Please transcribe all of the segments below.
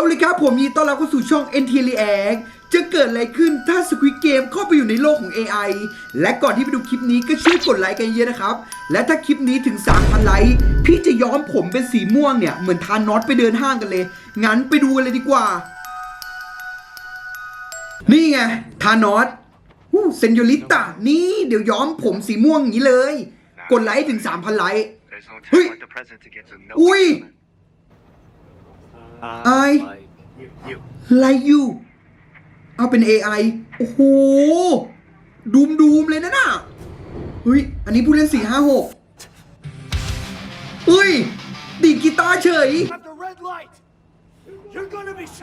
เอาเลยครับผมยินดีต้อนรับเข้าสู่ช่อง NT React จะเกิดอะไรขึ้นถ้า Squid Game เข้าไปอยู่ในโลกของ AI และก่อนที่ไปดูคลิปนี้ก็ช่วยกดไลค์กันเยอะนะครับ และถ้าคลิปนี้ถึง 3,000 ไลค์พี่จะย้อมผมเป็นสีม่วงเนี่ย เหมือนทานน็อตไปเดินห้างกันเลย งั้นไปดูกันเลยดีกว่า นี่ไง ทานอสวู้เซนโยลิตานี่เดี๋ยวย้อมผมสีม่วงอย่างนี้เลย กดไลค์ถึง 3,000 ไลค์ There's no Hui. time like the present to get to know Ui. each other. I You. ไลยเอาเป็น AI โอ้โห ดูมดูมเลยนะน่ะเฮ้ย อันนี้ผู้เล่นสี่ห้าหกเฮ้ย ดีดกีตาร์เฉย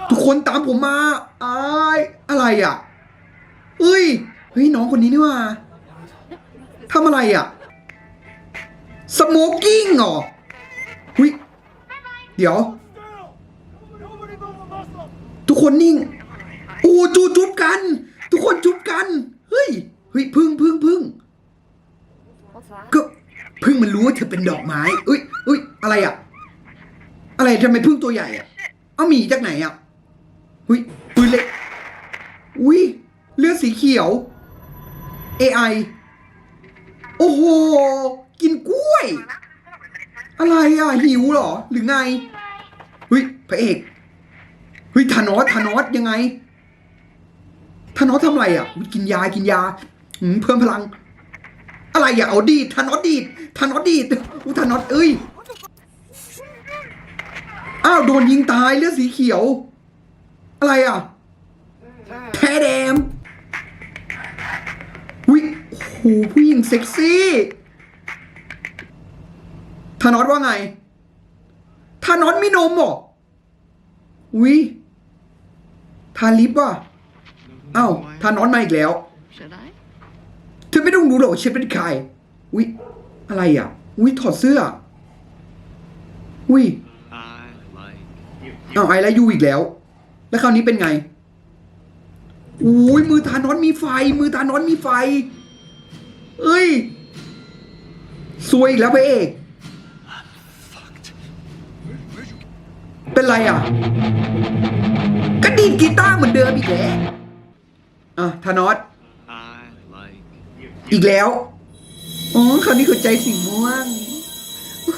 ทุกคนตามผมมาอายอะไรอะเฮ้ย เฮ้ย น้องคนนี้นี่ว่าทำอะไรอะ สโมกกิ้งเหรอ เฮ้ย เดี๋ยว Still! Nobody move a muscle! ทุก คนนิ่งโอ้จูจุบกัน ทุกคนจุบกัน เฮ้ยเฮ้ยพึ่งพึ่งพึ่งก็พึ่งมันรู้ว่าเธอเป็นดอกไม้เอ้ยเอ้ยอะไรอะ อะไรทำไมพึ่งตัวใหญ่อะ เอาหมีจากไหนอะอุ้ยปืนเล็กอุ้ยเลือดสีเขียว AI โอ้โห กินกล้วย อะไรอะ หิวเหรอ หรือไงเฮ้ยพระเอก ฮ้ยธานอสธานอสยังไงธานอสทำอะไรอะกินยากินยาเพิ่มพลัง อะไรอย่าเอาดีดธานอสดีดธานอสดีดอุธานอสเอ้ยอ้าวโดนยิงตายเลือดสีเขียว อะไรอะแพ้แดมวิโหผู้หญิงเซ็กซี่ธานอสว่าไงธานอสมีนมเหรอวิ ทาลิปว่ะอ้าวธานอสมาอีกแล้ว Should I? เธอไม่ต้องรู้หรอกว่าฉันเป็นใครวิอะไรอะวิถอดเสื้อวิ I like you. เอาไอแล้วยูอีกแล้ว แล้วคราวนี้เป็นไงอุ้ยมือทานอนมีไฟ มือทานอนมีไฟ เอ้ยซวยอีกแล้วพระเอกเป็นไรอะก็ ดีดกีตาร์เหมือนเดิมอีกแล้วอะทานอส I like อีกแล้วอ๋อคราวนี้หัวใจสีม่วง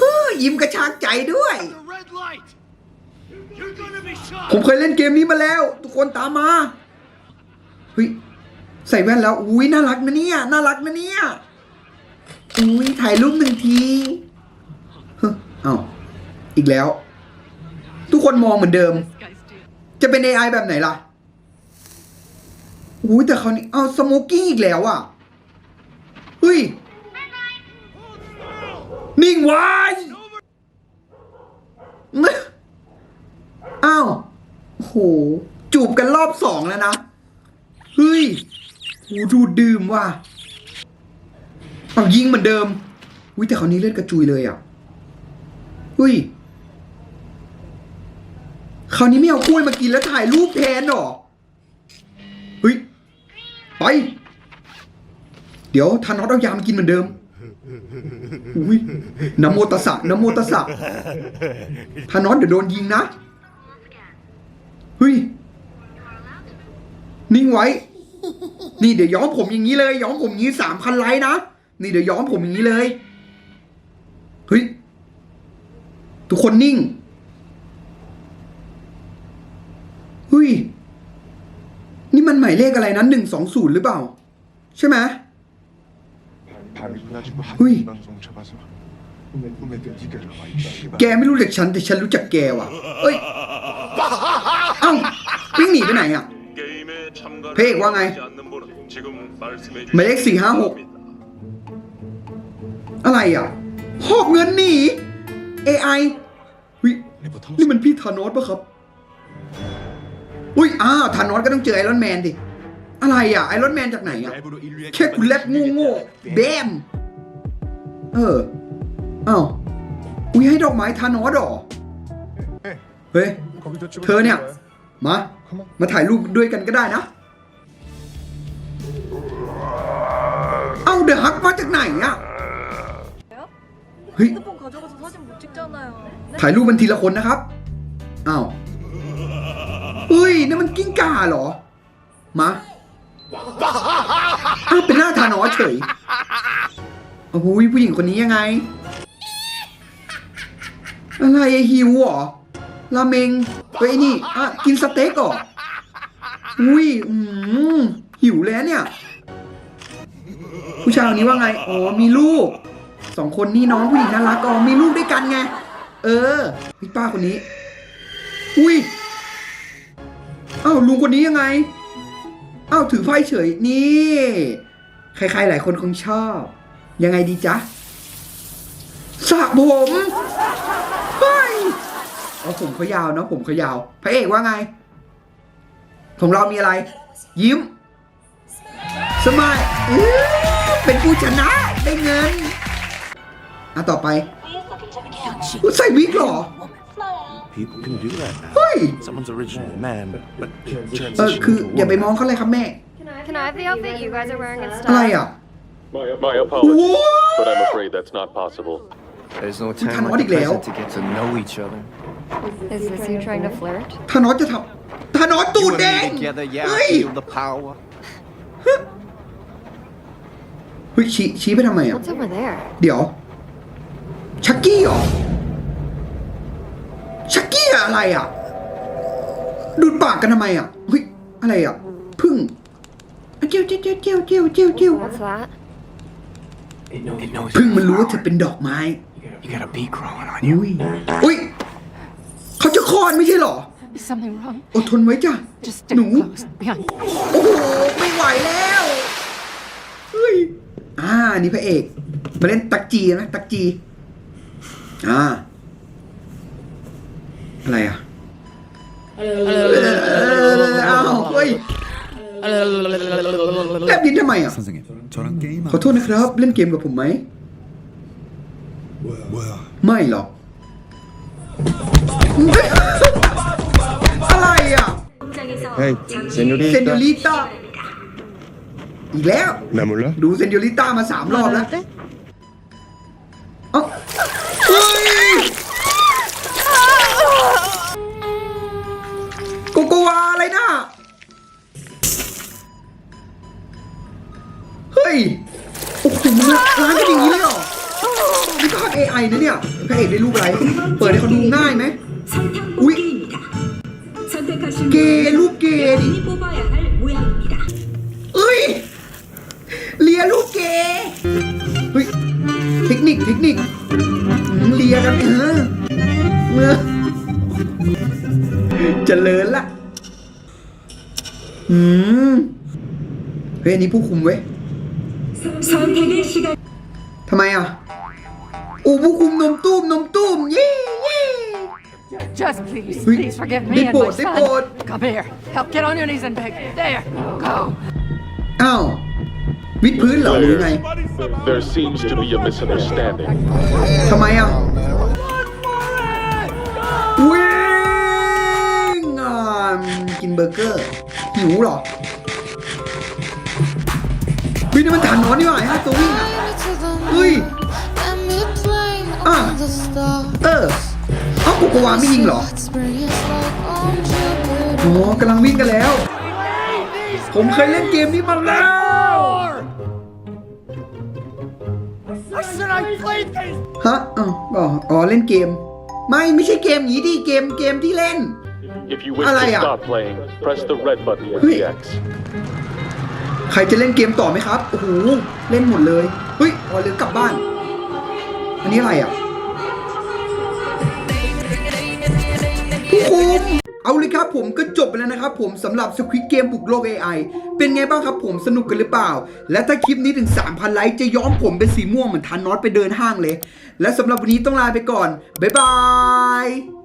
ฮู้ยิ้มกระชากใจด้วย The red light! You're gonna be ผม shot! เคยเล่นเกมนี้มาแล้ว ทุกคนตามมาเฮ้ยใส่แว่นแล้วอุ้ยน่ารักนะเนี่ยน่ารักนะเนี่ยอุ้ยถ่ายรูปหนึ่งทีเฮ้ยเอ้าอีกแล้ว ทุกคนมองเหมือนเดิม Guy's. จะเป็น AI แบบไหนล่ะอุ้ยแต่เขานี่เอาสโมกี้อีกแล้วอะเฮ้ย นิ่งไว้อ้าวโห จูบกันรอบสองแล้วนะ เฮ้ยโหดูดื่มว่ะเอายิงเหมือนเดิมอุ้ยแต่คราวนี้เลือดกระจุยเลยอะเฮ้ย คราวนี้ไม่เอากล้วยมากินแล้วถ่ายรูปแทนหรอเฮ้ยไป เดี๋ยวทานอสเอายามกินเหมือนเดิมอุ้ยนะโมตสสะนะโมตสสะทานอสเดี๋ยวโดนยิงนะเฮ้ยนิ่งไว้ นี่เดี๋ยวย้อมผมอย่างนี้เลย ย้อมผมอย่างนี้สามพันไลค์นะ นี่เดี๋ยวย้อมผมอย่างนี้เลย เฮ้ย ทุกคนนิ่ง เฮ้ย นี่มันหมายเลขอะไรนะหนึ่งสองศูนย์หรือเปล่า ใช่ไหม 밤이 끝나지고 으이. 한방 훔쳐봐서 꿈에 꿈에도 네가 나와 이 씨발 แกไม่รู้จักฉันแต่ฉันรู้จักแกว่ะ เอ้ย เอ้าวิ่งหนีไปไหนอ่ะ 게임에 참가를 페이, 왕아이. 하지 않는 분은 지금 말씀해 주시기 매력 สี่ห้าหก 바랍니다. อะไรอ่ะ หอบเงินหนี AI เฮ้ย นี่มันพี่ธานอสปะครับ อุ้ยอ้าวธานอสก็ต้องเจอไอรอนแมนดิ อะไรอะไอรอนแมนจากไหนอะ แค่กูแล็บงูงูเบมเอออ้าวอุ้ยให้ดอกไม้ธานอสหรอเฮ้ยเธอเนี่ย มา มาถ่ายรูปด้วยกันก็ได้นะ เอาเดอะฮักมาจากไหนอะเฮ้ยถ่ายรูปมันทีละคนนะครับ อ้าว นั่นมันกิ้งก่าเหรอมาอ้าวเป็นหน้าทานอสเฉยโอ้โหผู้หญิงคนนี้ยังไง อะไรอะหิวเหรอราเมงเฮ้ยนี่อะกินสเต็กเหรออุ้ยอืมหิวแล้วเนี่ย ผู้ชายคนนี้ว่าไง อ๋อ มีลูก สองคนนี่น้องผู้หญิงน่ารักอ๋อมีลูกด้วยกันไง เออพี่ป้าคนนี้ อุ้ย อ้าวลุงคนนี้ยังไงอ้าวถือไฟเฉยนี่ ใครๆหลายคนคงชอบ ยังไงดีจ๊ะสระผมเฮ้ยเอาผมเขายาวเนาะผมเขายาว พระเอกว่าไง ของเรามีอะไร ยิ้ม สมายอื้อเป็นผู้ชนะได้เงินอะต่อไปอุ๊ยใส่วิกเหรอ People can do that now. เฮ้ย Someone's originally a man, but, but เออ คือ transitioning to a อย่าไป woman. มองเขาเลยครับแม่ Can I have the outfit you guys are wearing อะไร instead? อ่ะ My, my apologies, What? but I'm afraid that's not possible. There's no Thank time like the God. present to get to know each other. Is this you trying to flirt? ธานอสจะทำธานอสตูด You แด and ง me together, yeah, เฮ้ย I feel the power. เฮ้ยชี้ชี้ไปทำไมอ่ะ What's over there? เดี๋ยว ชักกี้เหรอ ชักกี้ อะอะไรอะ ดูดปากกันทำไมอะเฮ้ยอะไรอะพึ่งเจียวเจียวเจียวเจียวเจียวเจียวเจียว What's that? It knows พึ่ง you're มันรู้ว่า a เธอเป็นดอกไม้ You got a bee crawling on you. อุ้ยอุ้ยเขาจะคลอดไม่ใช่เหรอ Is something wrong? อดทนไว้จ้ะ Just stick No. close behind. โอ้โห ไม่ไหวแล้วเฮ้ยอ่า นี่พระเอก มาเล่นตักจีนะ ตักจี อ่า อะไรอะเอ้าเฮ้ยแลบลิ้นทำไมอะ ขอโทษนะครับ เล่นเกมกับผมไหม ไม่หรอก อะไรอะ Hey, เซน o ิลิต้าอีกแล้วดูเซน o ิลิต้ามาสามรอบแล้ว Adelante. นะเนี่ยพระเอกได้รูปอะไร เปิดให้เขาดูง่ายไหมอุ๊ยเกย์รูปเกย์ดิเอ้ยเลียลูกเกย์เฮ้ยเทคนิคเทคนิคเลียกันเออเมื่อเจริญละอืมเฮ้ยอันนี้ผู้คุมเว้ยทำไมอะ อ้ผู้คุมนมตุ้มนมตุ้มเย้เย้ Just please, Wait, please forgive they me and my both, they both. son. Come here. Help, get on your knees and beg. There. Go. อ้าววิดพื้นเหรอหรือไง There seems to be a misunderstanding. ทำไมอะวิ่งอะกินเบอร์เกอร์ หิวเหรอเฮ้ยนี่มันฐานนอนนี่หว่าฮะตัววิ่งอะ เฮ้ย โกโกวาไม่ยิงเหรออ๋อกำลังวิ่งกันแล้ว ผมเคยเล่นเกมนี้มาแล้ว I said I played these ฮะอ๋ออ๋ออ๋อ เล่นเกม ไม่ ไม่ใช่เกมอย่างนี้ดิ เกม เกมที่เล่น If you wish Alay, to ah. stop playing, press the red button with Wait. the X. ใครจะเล่นเกมต่อไหมครับ โอ้โห เล่นหมดเลย เฮ้ยอ๋อเหลือกลับบ้าน อันนี้อะไรอะ คุมเอาเลยครับผมก็จบไปแล้วนะครับผมสำหรับสควิตเกมบุกโลก AI เป็นไงบ้างครับผมสนุกกันหรือเปล่า และถ้าคลิปนี้ถึง 3,000 ไลค์จะย้อมผมเป็นสีม่วงเหมือนทันน็อตไปเดินห้างเลย และสำหรับวันนี้ต้องลาไปก่อน บ๊ายบาย